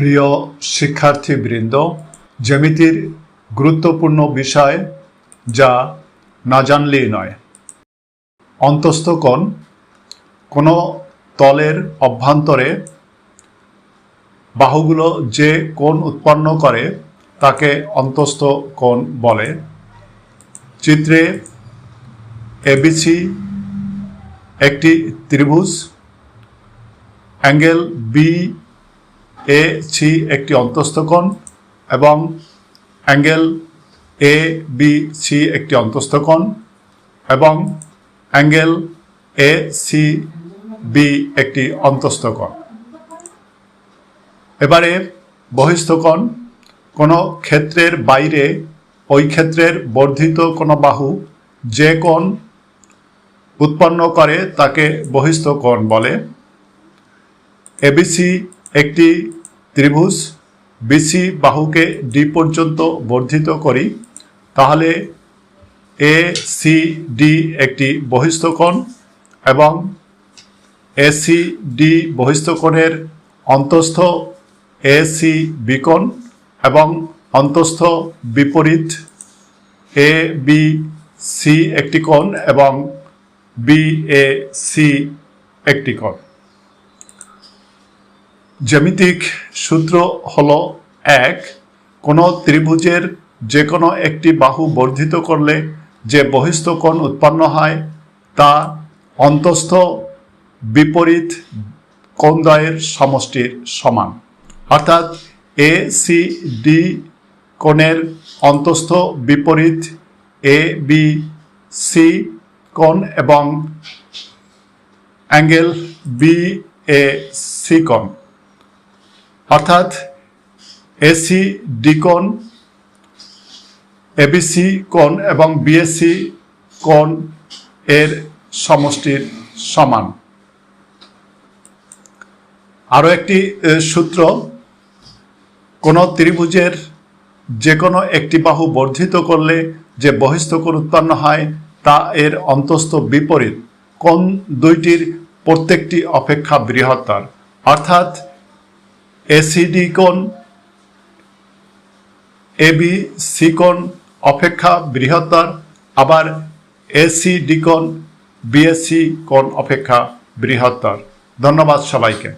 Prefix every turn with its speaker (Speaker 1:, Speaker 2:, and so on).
Speaker 1: প্রিয় শিক্ষার্থীবৃন্দ, জ্যামিতির গুরুত্বপূর্ণ বিষয় যা না জানলেই নয়। অন্তস্থ কোণ, কোনো তলের অভ্যন্তরে বাহুগুলো যে কোণ উৎপন্ন করে তাকে অন্তস্থ কোণ বলে। চিত্রে এবিসি একটি ত্রিভুজ, অ্যাঙ্গেল বি এ সি একটি অন্তস্থ কোণ এবং অ্যাঙ্গেল এ বি সি একটি অন্তস্থ কোণ এবং অ্যাঙ্গেল এ সি বি একটি অন্তস্থ কোণ এবারে বহিস্থ কোণ কোনো ক্ষেত্রের বাইরে, ওই ক্ষেত্রের বর্ধিত কোনো বাহু যে কোণ উৎপন্ন করে তাকে বহিস্থ কোণ বলে এবিসি একটি ত্রিভুজ বিসি বাহুকে ডি পর্যন্ত বর্ধিত করি, তাহলে এ সি ডি একটি বহিস্থ কোণ এবং এসি ডি বহিস্থ কোণের অন্তস্থ এসি বিকোণ এবং অন্তস্থ বিপরীত এ বি সি একটি কোণ এবং বি এ সি একটি কোণ। জ্যামিতিক সূত্র হল এক। কোনো ত্রিভুজের যে কোনো একটি বাহু বর্ধিত করলে যে বহিস্থ কোণ উৎপন্ন হয়, তা অন্তস্থ বিপরীত কোণদ্বয়ের সমষ্টির সমান। অর্থাৎ এ সি ডি কোণের অন্তস্থ বিপরীত এ বি সি কোণ এবং অ্যাঙ্গেল বি এ সি কোণ। অর্থাৎ এসি ডি কোণ এবিসি কোণ এবং বিএসসি কোণ এর সমষ্টির সমান। আরও একটি সূত্র, কোনো ত্রিভুজের যে কোনো একটি বাহু বর্ধিত করলে যে বহিস্থ কোণ উৎপন্ন হয়, তা এর অন্তস্থ বিপরীত কোন দুইটির প্রত্যেকটি অপেক্ষা বৃহত্তর। অর্থাৎ এসিডি কোণ এবি সি কোণ, অপেক্ষা বৃহত্তর, আবার এসি ডি কোণ বিএসসি কোণ, অপেক্ষা বৃহত্তর। ধন্যবাদ সবাইকে।